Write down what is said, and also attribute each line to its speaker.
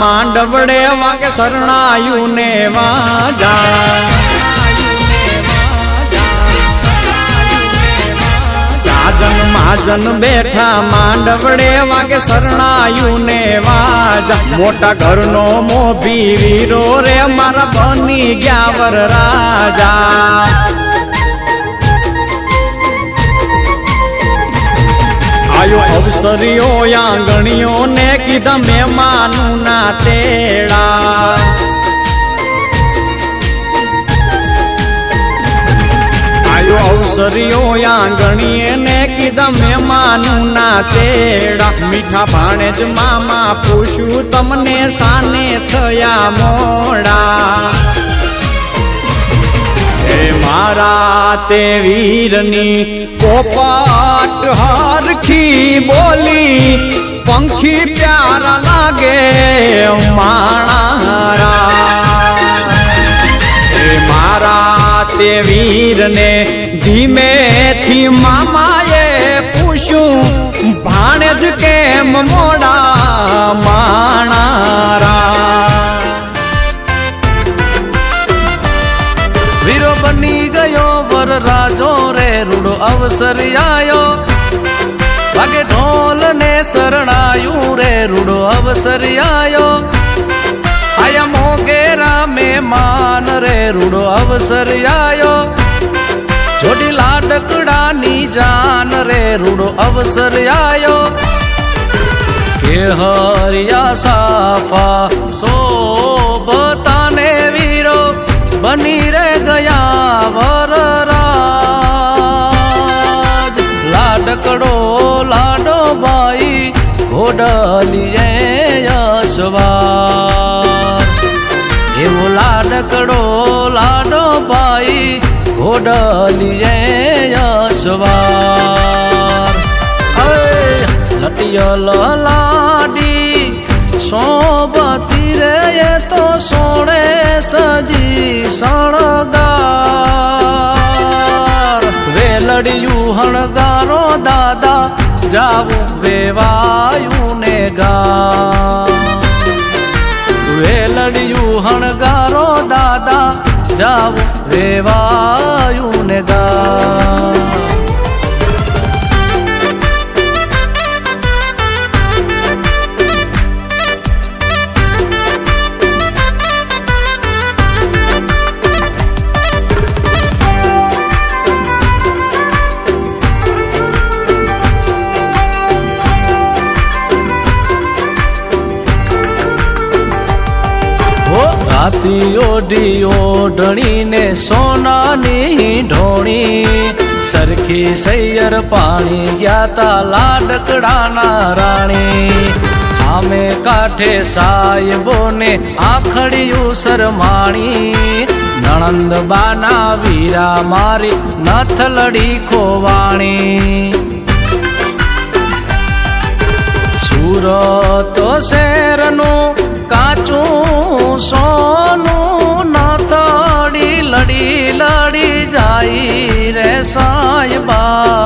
Speaker 1: માંડવડે વાગે શરણાયું ને વાજા. સાજન માજન બેઠા માંડવડે વાગે શરણાયું ને વાજા. મોટા ઘરનો મોભી વીરો રે, મારા બની ગયા વર રાજા અવસરીઓ આંગણીઓ ને કીધા મહેમાનું ના તેડા. આયો અવસરીઓ આંગણીએ ને કીધા મહેમાનું ના તેડા. મીઠા ભાણે જ મામા પૂછ્યું, તમને સાને થયા મોડા? મારા તે વીરની કોપાટ હારખી બોલી, પંખી પ્યારા લાગે માણારા. એ મારા તે વીરને ધીમેથી મામાએ પૂછ્યું ભાણે જ કેમ મોડા
Speaker 2: વર રાજો રે રૂડો અવસર આયો. વાગે ઢોલ ને શરણાયું રે રૂડો અવસર આયો. આયા મોગેરા મહેમાન રે રૂડો અવસર આયો. જોડી લાડકડાની જાન રે રૂડો અવસર આયો. હરિયા સાફા સોબતાને ઘોડલીએ યશવાર એવો લાડકડો લાડો ભાઈ ઘોડલીએ યશવાર લટિયલ લાડી સોબતી રે તો સોણે સજી શણગાર વેલડિયું હણગારો દાદા જાવું વેવાયું ને ગા વેલડિયું હણગારો દાદા જાવું વેવાયું ને ગા રાતી ઓઢી ઓઢણીને સોનાની ઢોણી સરખી સૈયર પાણી ગયા તા લાડકડાના રાણી. સામે કાંઠે સાહેબોને આખડિયું સરમાણી નણંદ બાના વીરા મારી નથલડી ખોવાણી. સુરત શહેરનું જાય રે